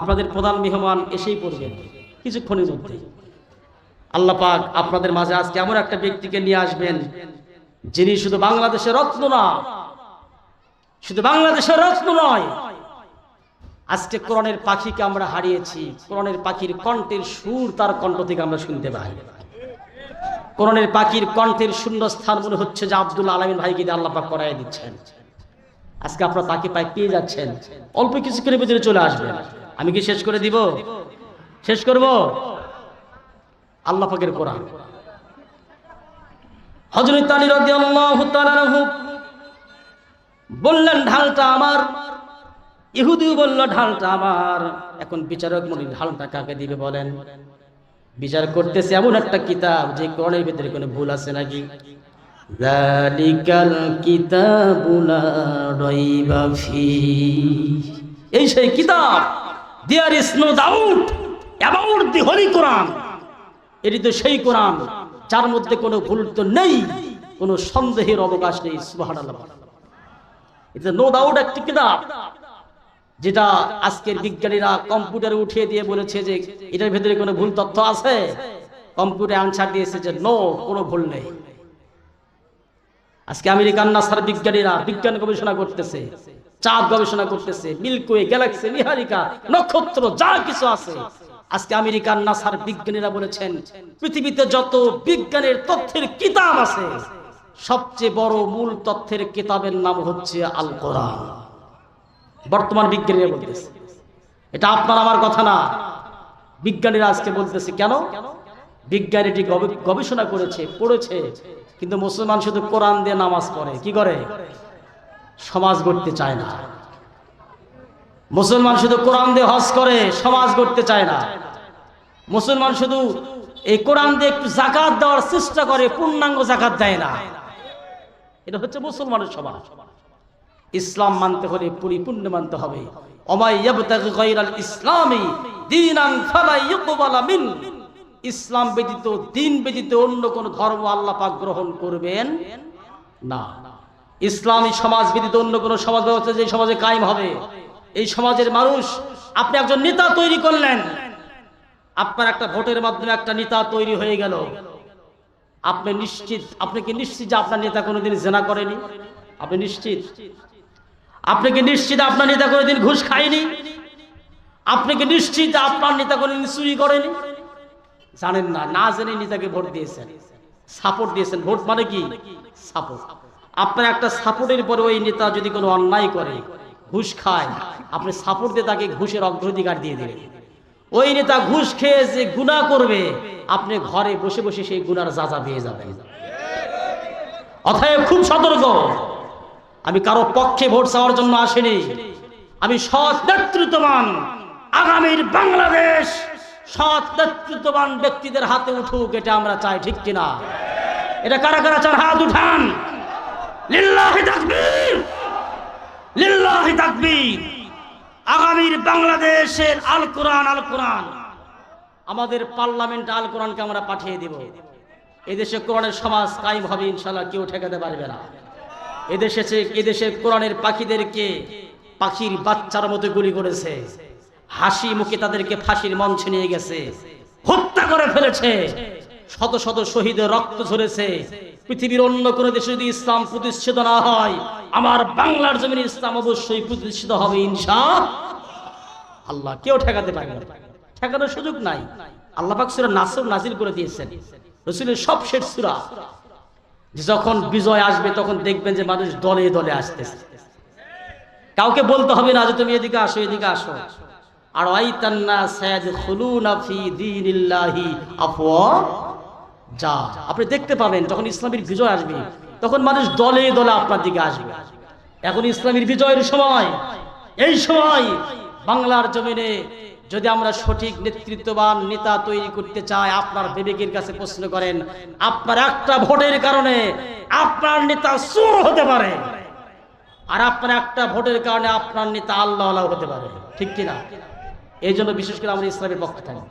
আপনাদের প্রধান মেহমান এসেই পড়বেন। কিছুক্ষণের মধ্যে। আল্লাহ পাক আপনাদের মাঝে আজকে এমন একটা ব্যক্তিকে নিয়ে আসবেন, যিনি শুধু বাংলাদেশের রত্ন না, শুধু বাংলাদেশের রত্ন নয়, আজকে কোরআনের পাখিকে আমরা হারিয়েছি। কোরআনের পাখির কণ্ঠের সুর তার কণ্ঠ থেকে আমরা শুনতে পাই। কোরআনের পাখির কণ্ঠের শূন্য স্থান মনে হচ্ছে যে আব্দুল আলমিন ভাইকে দিয়ে আল্লাহ পাক করাই দিচ্ছেন। আজকে আপনারা তাকে পাই পেয়ে যাচ্ছেন। অল্প কিছুক্ষণের ভিতরে চলে আসবেন। আমি কি শেষ করে দিব? শেষ করব? আল্লাহ পাকের কোরআন। হজরত আলী রাদিয়াল্লাহু তাআলা বললেন, ঢালটা আমার। ইহুদিও বলল, ঢালটা আমার। এখন বিচারক মনি ঢালটা কাকে দিবে বলেন? বিচার করতেছে এমন একটা কিতাব, যে কোরআনের ভিতরে কোনো ভুল আছে নাকি? জালিকাল কিতাবুলা রাইবা ফি। এই সেই কিতাব। There is no doubt about the holy Quran এটি তো সেই কোরআন যার মধ্যে কোনো ভুল তো নেই, কোনো সন্দেহের অবকাশ নেই এটা নো ডাউট একটি কিতাব, যেটা আজকের বিজ্ঞানীরা কম্পিউটারে উঠিয়ে দিয়ে বলেছে যে এটার ভেতরে কোনো ভুল তথ্য আছে? কম্পিউটারে আনসার দিয়েছে যে নো কোনো ভুল নেই। আজকে আমেরিকান নাসার বিজ্ঞানীরা, বিজ্ঞান গবেষণা করতেছে চাঁদ গবেষণা করতেছে মিল্কওয়ে গ্যালাক্সি, নিহারিকা, নক্ষত্র, যা কিছু আছে। আজকে আমেরিকার নাসার বিজ্ঞানীরা বলেছেন, পৃথিবীতে যত বিজ্ঞানের তথ্যের কিতাব আছে, সবচেয়ে বড় মূল তথ্যের কিতাবের নাম হচ্ছে আল কোরআন। বর্তমান বিজ্ঞানীরা বলতেছে, এটা আপনার আমার কথা না। বিজ্ঞানীরা আজকে বলতেছে, কেন? বিজ্ঞান এটি গবে- গবেষণা করেছে, পড়েছে, কিন্তু মুসলমান শুধু কোরআন দিয়ে নামাজ পড়ে, কি করে? সমাজ গড়তে চায় না। মুসলমান শুধু কোরআন দিয়ে হজ করে, সমাজ গড়তে চায় না। মুসলমান শুধু এই কোরআন দিয়ে একটু জাকাত দেওয়ার চেষ্টা করে, পূর্ণাঙ্গ জাকাত দেয় না। এটা হচ্ছে মুসলমানের সমাজ। ইসলাম মানতে হলে পরিপূর্ণ মানতে হবে। ইসলামি ইসলাম ব্যতীত, দিন ব্যতীত অন্য কোন ধর্ম আল্লাহ পাক গ্রহণ করবেন না। ইসলামী সমাজ ব্যতীত অন্য কোন সমাজ ব্যবস্থা যে সমাজে কায়েম হবে। এই সমাজের মানুষ, আপনি একজন নেতা তৈরি করলেন। আপনার একটা ভোটের মাধ্যমে একটা নেতা তৈরি হয়ে গেল। আপনি নিশ্চিত, আপনি কি নিশ্চিত যে আপনার নেতা কোনোদিন জেনা করেনি? আপনি নিশ্চিত? আপনি কি নিশ্চিত আপনার নেতা কোনোদিন ঘুষ খায়নি? আপনি কি নিশ্চিত আপনার নেতা কোনোদিন চুরি করেনি? জানেন না না জেনে নেতাকে ভোট দিয়েছেন। সাপোর্ট দিয়েছেন। ভোট মানে কি? সাপোর্ট। আপনার একটা সাপোর্টের পরে ওই নেতা যদি কোনো অন্যায় করে, ঘুষ খায়, আপনি সাপোর্ট দিয়ে তাকে ঘুষের অগ্রাধিকার দিয়ে দিলেন। ওই নেতা ঘুষ খেয়ে যে গুণা করবে, আপনি ঘরে বসে বসে সেই গুনার যাজা পেয়ে যাবেন। অতএব খুব সতর্ক। আমি কারও পক্ষে ভোট চাওয়ার জন্য আসিনি। আমি সৎ নেতৃত্ববান আগামীর বাংলাদেশ সৎ নেতৃত্ববান ব্যক্তিদের হাতে উঠুক, এটা আমরা চাই, ঠিক কিনা? এটা কারা কারা চান? হাত উঠান। আগামীর বাংলাদেশের আল কোরআন আল কোরআন। আমাদের পার্লামেন্ট আল কোরআনকে আমরা পাঠিয়ে দেব। এদেশে কোরআনের সমাজ কায়েম হবে ইনশাল্লাহ কেউ ঠেকাতে পারবে না। এদেশে এদেশে কোরআনের পাখিদেরকে পাখির বাচ্চার মতো গুলি করেছে। হাসি মুখে তাদেরকে ফাঁসির মঞ্চে নিয়ে গেছে। হত্যা করে ফেলেছে। শত শত শহীদের রক্ত ঝরেছে। পৃথিবীর অন্য কোনো দেশে যদি ইসলাম প্রতিষ্ঠিত না হয়, আমার বাংলার জমিনে ইসলাম অবশ্যই প্রতিষ্ঠিত হবে ইনশা আল্লাহ কেউ ঠেকাতে পারবে ঠেকানোর সুযোগ নাই। আল্লাহ সূরা নাসর নাজিল করে দিয়েছেন। রসুলের সব শেষ সূরা। যখন বিজয় আসবে, তখন দেখবেন যে মানুষ দলে দলে আসতেছে। কাউকে বলতে হবে না যে তুমি এদিকে আসো এদিকে আসো। আর আইতান্না সায়াদ খুলুনা ফি আফওয়া? যা, আপনি দেখতে পাবেন, যখন ইসলামের বিজয় আসবে, তখন মানুষ দলে দলে আপনার দিকে আসবে। এখন ইসলামের বিজয়ের সময়। এই সময় বাংলার জমিনে যদি আমরা সঠিক নেতৃত্ববান নেতা তৈরি করতে চাই, আপনার বিবেকের কাছে প্রশ্ন করেন, আপনার একটা ভোটের কারণে আপনার নেতা চোর হতে পারে, আর আপনার একটা ভোটের কারণে আপনার নেতা আল্লাহ হতে পারে। ঠিক কিনা? এই জন্য বিশেষ করে আমরা ইসলামের পক্ষে থাকি।